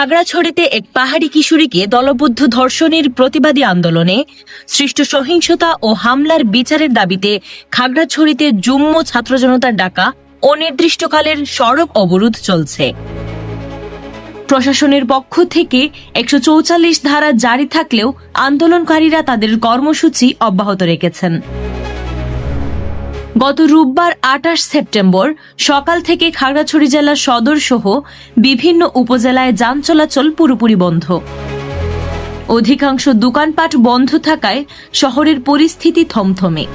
খাগড়াছড়িতে এক পাহাড়ি কিশোরীকে দলবদ্ধ ধর্ষণের প্রতিবাদী আন্দোলনে সৃষ্ট সহিংসতা ও হামলার বিচারের দাবিতে খাগড়াছড়িতে জুম্ম ছাত্র জনতার ডাকা অনির্দিষ্টকালের সড়ক অবরোধ চলছে। প্রশাসনের পক্ষ থেকে একশো চৌচাল্লিশ ধারা জারি থাকলেও আন্দোলনকারীরা তাদের কর্মসূচি অব্যাহত রেখেছেন। গত রোববার আঠাশ সেপ্টেম্বর সকাল থেকে খাগড়াছড়ি জেলা সদর সহ বিভিন্ন উপজেলায় যান চলাচল পুরোপুরি বন্ধ। অধিকাংশ দোকানপাট বন্ধ থাকায় শহরের পরিস্থিতি থমথমে।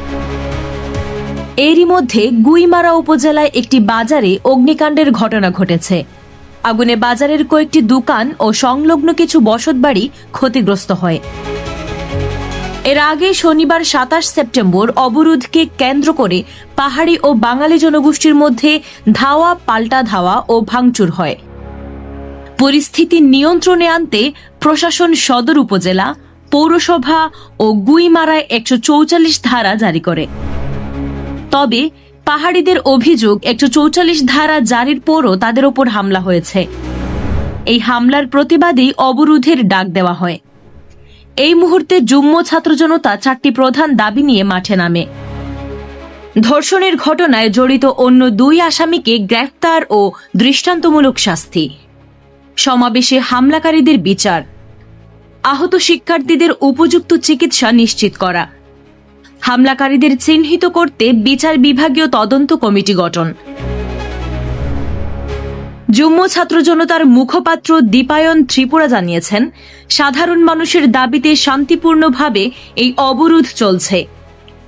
এরই মধ্যে গুইমারা উপজেলায় একটি বাজারে অগ্নিকাণ্ডের ঘটনা ঘটেছে। আগুনে বাজারের কয়েকটি দোকান ও সংলগ্ন কিছু বসতবাড়ি ক্ষতিগ্রস্ত হয়। এর আগে শনিবার সাতাশ সেপ্টেম্বর অবরোধকে কেন্দ্র করে পাহাড়ি ও বাঙালি জনগোষ্ঠীর মধ্যে ধাওয়া, পাল্টা ধাওয়া ও ভাঙচুর হয়। পরিস্থিতি নিয়ন্ত্রণে আনতে প্রশাসন সদর উপজেলা, পৌরসভা ও গুইমারায় একশো চৌচাল্লিশ ধারা জারি করে। তবে পাহাড়িদের অভিযোগ একশো চৌচাল্লিশ ধারা জারির পরও তাদের ওপর হামলা হয়েছে। এই হামলার প্রতিবাদেই অবরোধের ডাক দেওয়া হয়। এই মুহূর্তে যুগ্ম ছাত্র জনতা চারটি প্রধান দাবি নিয়ে মাঠে নামে। ধর্ষণের ঘটনায় জড়িত অন্য দুই আসামিকে গ্রেফতার ও দৃষ্টান্তমূলক শাস্তি। সমাবেশে হামলাকারীদের বিচার। আহত শিক্ষার্থীদের উপযুক্ত চিকিৎসা নিশ্চিত করা। হামলাকারীদের চিহ্নিত করতে বিচার বিভাগীয় তদন্ত কমিটি গঠন। যুগ্ম ছাত্র জনতার মুখপাত্র দীপায়ন ত্রিপুরা জানিয়েছেন, সাধারণ মানুষের দাবিতে শান্তিপূর্ণভাবে এই অবরোধ চলছে।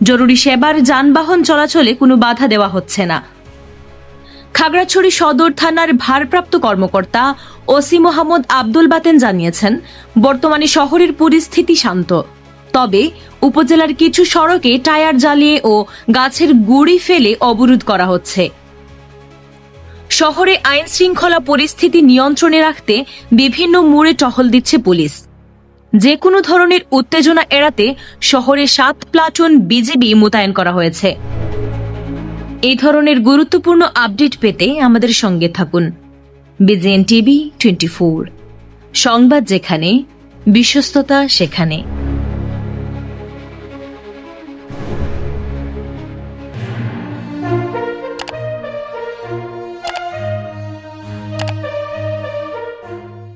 জরুরি সেবার যানবাহন চলাচলে কোনো বাধা দেওয়া হচ্ছে না। খাগড়াছড়ি সদর থানার ভারপ্রাপ্ত কর্মকর্তা ওসি মোহাম্মদ আব্দুল বাতেন জানিয়েছেন, বর্তমানে শহরের পরিস্থিতি শান্ত। তবে উপজেলার কিছু সড়কে টায়ার জ্বালিয়ে ও গাছের গুড়ি ফেলে অবরোধ করা হচ্ছে। শহরে আইন শৃঙ্খলা পরিস্থিতি নিয়ন্ত্রণে রাখতে বিভিন্ন মোড়ে টহল দিচ্ছে পুলিশ। যে কোনো ধরনের উত্তেজনা এড়াতে শহরে সাত প্লাটুন বিজিবি মোতায়েন করা হয়েছে। এই ধরনের গুরুত্বপূর্ণ আপডেট পেতে আমাদের সঙ্গে থাকুন। বিজেএন টিভি টোয়েন্টি সংবাদ যেখানে, বিশ্বস্ততা সেখানে।